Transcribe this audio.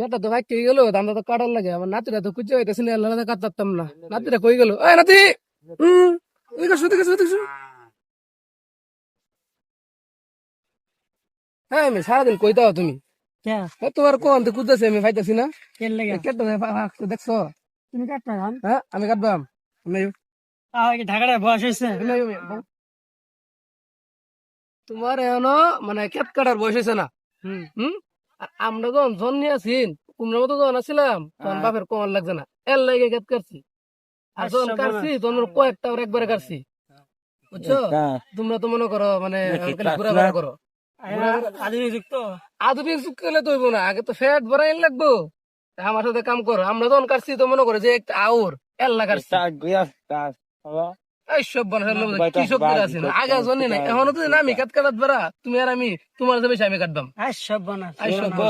কেটা তো ভাই কই গেল দামটা তো কাটার লাগে আমার নাতিরা তো কুচে হইতেছে না আল্লাহ কাটতাম না। নাতিরা কই গেল? এই নাতি! হুম এদিকে আসো হ্যাঁ আমি সারাদিন কই দাও তুমি? কে? তোমার কোন তো কুদাছে আমি না। কেটে দেখছ? তুমি গান হ্যাঁ আমি কাটবাম। ঢাকাটা বয়স হয়েছে। তোমার এখনও মানে কেট কাটার বয়স হয়েছে না? হুম? আমরা যখন জন্মে আছি তোমরা মতো যখন আসছিলাম তখন। বাপের কমান লাগছে না। এর লাগে কাটছি। আর যখন আচ্ছা, কাটছি তখন কয়েকটা ওর একবারে কাটছি। বুঝছ? তোমরা তো মনে করো মানে? ঘোরাফেরা করো। আধুনিক যুগ তো আধুনিক যুগ খেলে তো হইবো না। আগে তো ফ্যাট ভরাই লাগবো। আমার সাথে কাম করো। আমরা যখন কাটছি তো মনে করো যে একটা আউর এল্লা কাটছি। এই সব বানার লোক কি আগে জানি না হবে। এখনও তো না আমি কাট কাটাত তুমি আর আমি তোমার যাবে আমি কাটবাম সব।